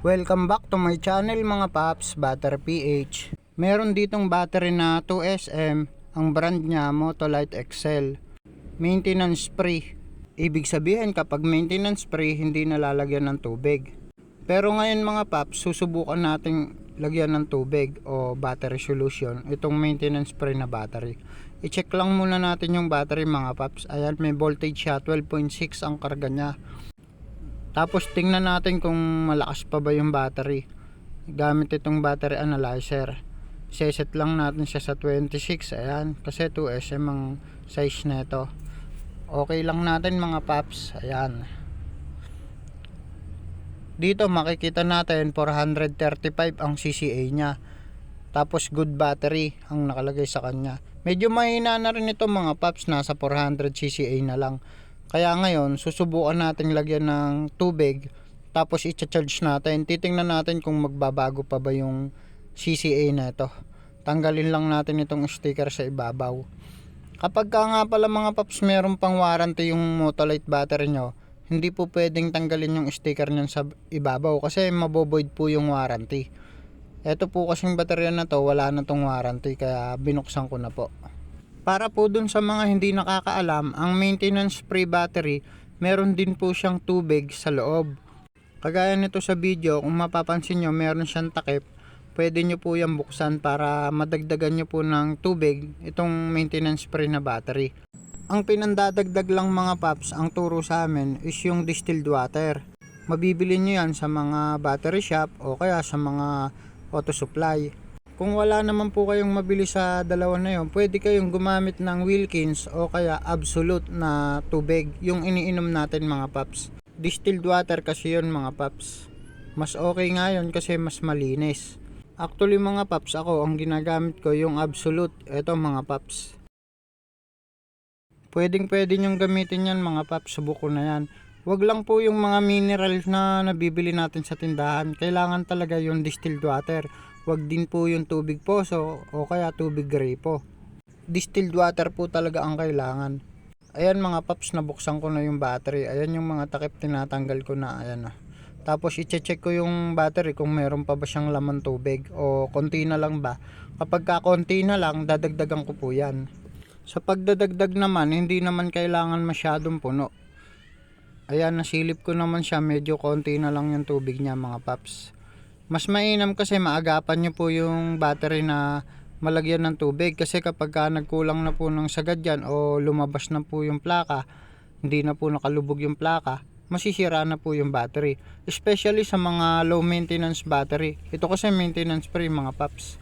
Welcome back to my channel mga paps, Battery PH. Meron ditong battery na 2SM, ang brand niya Motolite Excel. Maintenance free. Ibig sabihin kapag maintenance free, hindi nalalagyan ng tubig. Pero ngayon mga paps, susubukan nating lagyan ng tubig o battery solution itong maintenance free na battery. I-check lang muna natin yung battery mga paps. Ayan, may voltage siya, 12.6 ang karga niya. Tapos tingnan natin kung malakas pa ba yung battery. Gamit itong battery analyzer. Seset lang natin siya sa 26. Ayan. Kasi 2SM ang size nito. Okay lang natin mga paps. Ayan. Dito makikita natin 435 ang CCA niya. Tapos good battery ang nakalagay sa kanya. Medyo mahina na rin ito mga paps. Nasa 400 CCA na lang. Kaya ngayon, susubukan natin lagyan ng tubig tapos i-charge natin. Titingnan natin kung magbabago pa ba yung CCA na ito. Tanggalin lang natin itong sticker sa ibabaw. Kapag ka nga pala mga paps meron pang warranty yung Motolite battery nyo, hindi po pwedeng tanggalin yung sticker nyan sa ibabaw kasi maboboid po yung warranty. Ito po kasing baterya na to, wala na tong warranty kaya binuksan ko na po. Para po dun sa mga hindi nakakaalam, ang maintenance free battery, meron din po siyang tubig sa loob. Kagaya nito sa video, kung mapapansin nyo, meron siyang takip. Pwede nyo po yan buksan para madagdagan nyo po ng tubig itong maintenance free na battery. Ang pinandadagdag lang mga paps, ang turo sa amin is yung distilled water. Mabibili nyo yan sa mga battery shop o kaya sa mga auto supply. Kung wala naman po kayong mabili sa dalawa na yon, pwede kayong gumamit ng Wilkins o kaya Absolute na tubig, yung iniinom natin mga paps. Distilled water kasi yun mga paps. Mas okay nga yun kasi mas malinis. Actually mga paps, ako ang ginagamit ko yung Absolute. Ito mga paps. Pwedeng pwede nyong gamitin yan mga paps, subuko na yan. Wag lang po yung mga minerals na nabibili natin sa tindahan. Kailangan talaga yung distilled water. Wag din po yung tubig poso o kaya tubig gripo. Distilled water po talaga ang kailangan. Ayan mga paps, nabuksan ko na yung battery. Ayan yung mga takip tinatanggal ko na. Ayan na. Tapos i-check ko yung battery kung meron pa ba siyang laman tubig o konti na lang ba. Kapag ka konti na lang, dadagdagan ko po yan. Sa pagdadagdag naman, hindi naman kailangan masyadong puno. Ayan, nasilip ko naman siya. Medyo konti na lang yung tubig niya mga paps. Mas mainam kasi maagapan nyo po yung battery na malagyan ng tubig. Kasi kapag ka nagkulang na po ng sagad yan o lumabas na po yung plaka, hindi na po nakalubog yung plaka, masisira na po yung battery. Especially sa mga low maintenance battery. Ito kasi maintenance free mga paps.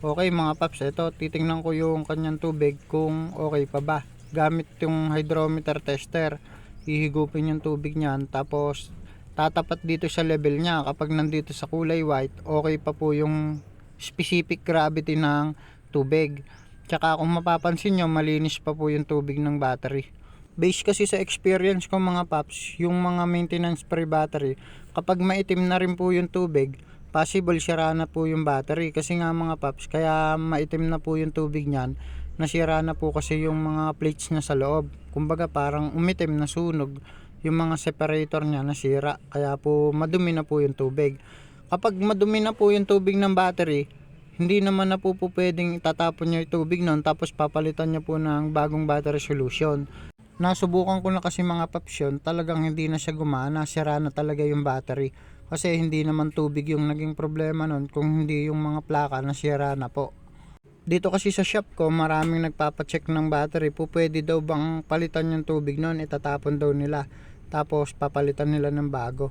Okay mga paps, ito titingnan ko yung kanyang tubig kung okay pa ba. Gamit yung hydrometer tester, ihigupin yung tubig niyan tapos tatapat dito sa level niya. Kapag nandito sa kulay white, okay pa po yung specific gravity ng tubig. Tsaka kung mapapansin nyo, malinis pa po yung tubig ng battery. Base kasi sa experience ko mga paps, yung mga maintenance free battery, kapag maitim na rin po yung tubig, possible sira na po yung battery kasi nga mga paps kaya maitim na po yung tubig niyan nasira na po kasi yung mga plates na sa loob kumbaga parang umitim na sunog yung mga separator niya nasira kaya po madumi na po yung tubig. Kapag madumi na po yung tubig ng battery hindi naman na po po pwedeng tatapon nyo yung tubig nun tapos papalitan nyo po ng bagong battery solution. Nasubukan ko na kasi mga paps yun talagang hindi na siya gumana sira na talaga yung battery. Kasi hindi naman tubig yung naging problema nun kung hindi yung mga plaka na sira na po. Dito kasi sa shop ko maraming nagpapacheck ng battery po pwede daw bang palitan yung tubig nun itatapon daw nila tapos papalitan nila ng bago.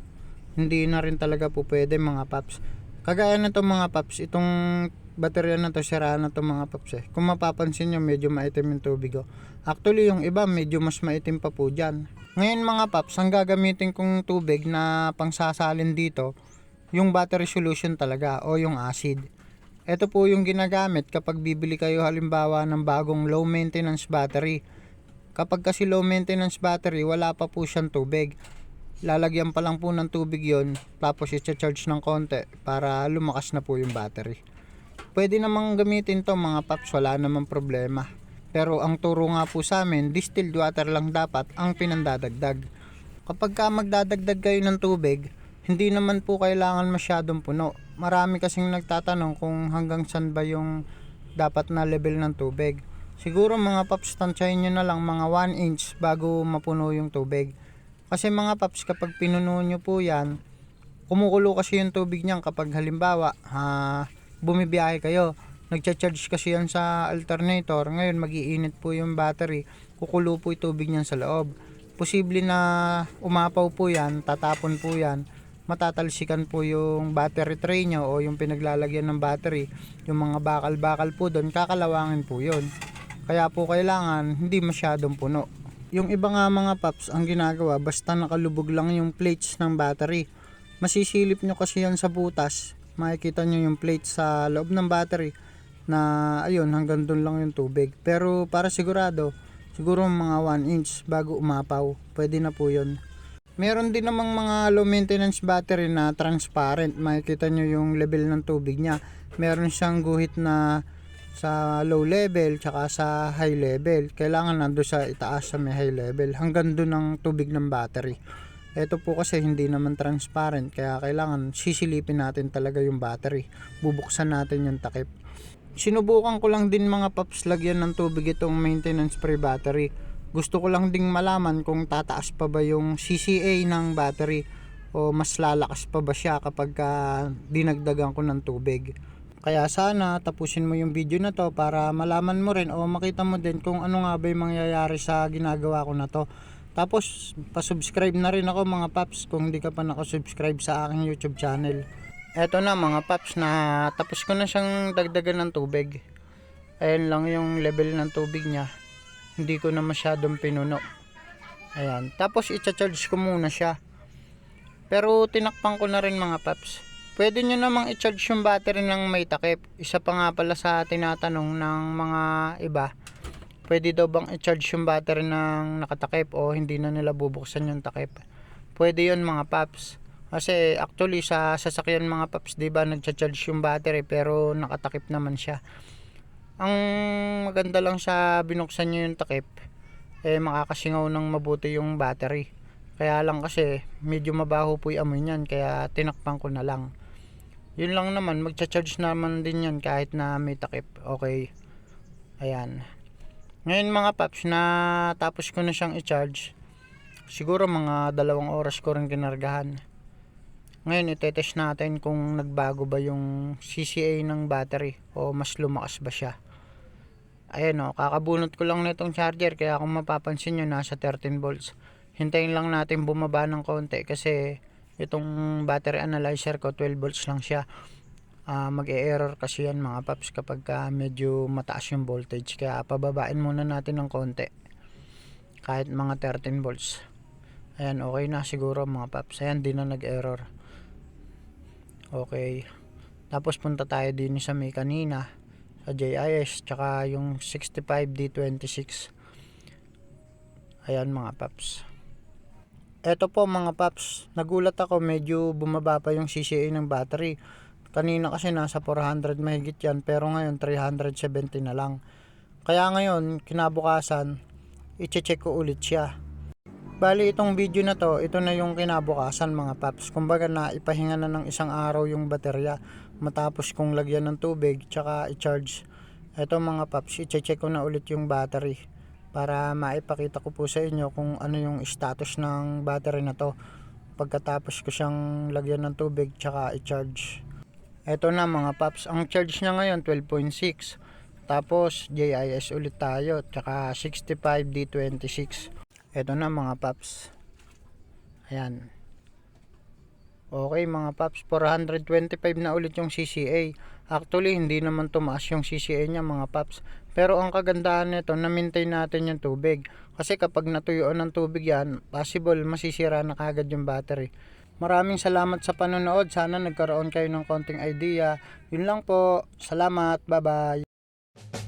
Hindi na rin talaga po pwede mga paps. Kagaya na to mga paps itong baterya na to sira na to mga paps eh. Kung mapapansin nyo medyo maitim yung tubig oh. actually yung iba medyo mas maitim pa po dyan. Ngayon mga paps ang gagamitin kong tubig na pangsasalin dito yung battery solution talaga o yung acid. Ito po yung ginagamit kapag bibili kayo halimbawa ng bagong low maintenance battery. Kapag kasi low maintenance battery, wala pa po siyang tubig. Lalagyan pa lang po ng tubig yon tapos i-charge ng konti para lumakas na po yung battery. Pwede namang gamitin to mga paps, wala namang problema. Pero ang turo nga po sa amin, distilled water lang dapat ang pinandadagdag. Kapag ka magdadagdag kayo ng tubig, hindi naman po kailangan masyadong puno. Marami kasing nagtatanong kung hanggang saan ba yung dapat na level ng tubig. Siguro mga paps, tansyahin nyo na lang mga 1 inch bago mapuno yung tubig. Kasi mga paps, kapag pinuno nyo po yan, kumukulo kasi yung tubig niyan kapag halimbawa, ha, bumibiyahe kayo. Nagcha-charge kasi yan sa alternator. Ngayon, magiinit po yung battery. Kukulo po yung tubig niyan sa loob. Posible na umapaw po yan, tatapon po yan matatalsikan po yung battery tray nyo o yung pinaglalagyan ng battery yung mga bakal-bakal po doon kakalawangin po yun kaya po kailangan hindi masyadong puno yung iba nga mga paps ang ginagawa basta nakalubog lang yung plates ng battery masisilip nyo kasi yan sa butas makikita nyo yung plate sa loob ng battery na ayun hanggang doon lang yung tubig pero para sigurado siguro mga 1 inch bago umapaw pwede na po yun Meron din namang mga low maintenance battery na transparent. Makikita nyo yung level ng tubig niya. Meron siyang guhit na sa low level tsaka sa high level. Kailangan nando sa itaas sa may high level. Hanggang doon ang tubig ng battery. Ito po kasi hindi naman transparent kaya kailangan sisilipin natin talaga yung battery. Bubuksan natin yung takip. Sinubukan ko lang din mga paps lagyan ng tubig itong maintenance free battery gusto ko lang ding malaman kung tataas pa ba yung CCA ng battery o mas lalakas pa ba siya kapag uh, dinagdagan ko ng tubig. Kaya sana tapusin mo yung video na to para malaman mo rin o makita mo din kung ano nga ba yung mangyayari sa ginagawa ko na to. Tapos pa-subscribe na rin ako mga paps kung hindi ka pa nakasubscribe sa aking YouTube channel. Eto na mga paps na tapos ko na siyang dagdagan ng tubig. Ayan lang yung level ng tubig niya hindi ko na masyadong pinuno ayan tapos i-charge ko muna siya pero tinakpan ko na rin mga paps pwede nyo namang i-charge yung battery ng may takip. Isa pa nga pala sa tinatanong ng mga iba pwede daw bang i-charge yung battery ng nakatakip o hindi na nila bubuksan yung takip? Pwede yun mga paps. Kasi actually sa sasakyan mga paps 'di ba nagcha-charge yung battery pero nakatakip naman siya. Ang maganda lang sa binuksan nyo yung takip eh makakasingaw ng mabuti yung battery. Kaya lang kasi medyo mabaho po yung amoy niyan kaya tinakpan ko na lang yun lang naman magcha-charge naman din yan kahit na may takip. Okay. Ayan. Ngayon mga paps na tapos ko na siyang i-charge. Siguro mga dalawang oras ko rin kinargahan. Ngayon itetest natin kung nagbago ba yung CCA ng battery o mas lumakas ba siya. Ayan o, kakabunot ko lang nitong charger. Kaya kung mapapansin nyo nasa 13 volts. Hintayin lang natin bumaba ng konti kasi itong battery analyzer ko 12 volts lang siya. Uh, mag-e-error kasi yan mga paps kapag uh, medyo mataas yung voltage. Kaya pababain muna natin ng konti. Kahit mga 13 volts. Ayan okay na siguro mga paps. Ayan di na nag-error. Okay. Tapos punta tayo din sa may kanina sa JIS tsaka yung 65D26 ayan mga paps eto po mga paps. Nagulat ako medyo bumaba pa yung CCA ng battery. Kanina kasi nasa 400 mahigit yan pero ngayon 370 na lang. Kaya ngayon kinabukasan i-check ko ulit siya. Bali itong video na to, ito na yung kinabukasan mga paps. Kumbaga na ipahinga na ng isang araw yung baterya matapos kong lagyan ng tubig tsaka i-charge. Ito mga paps, i-check ko na ulit yung battery para maipakita ko po sa inyo kung ano yung status ng battery na to pagkatapos ko siyang lagyan ng tubig tsaka i-charge. Ito na mga paps, ang charge niya ngayon 12.6 tapos JIS ulit tayo tsaka 65D26 Ito na mga paps. Ayan. Okay mga paps, 425 na ulit yung CCA. Actually, hindi naman tumaas yung CCA niya mga paps. Pero ang kagandahan nito, na-maintain natin yung tubig. Kasi kapag natuyuan ng tubig yan, possible masisira na kagad yung battery. Maraming salamat sa panonood. Sana nagkaroon kayo ng konting idea. Yun lang po. Salamat. Bye-bye.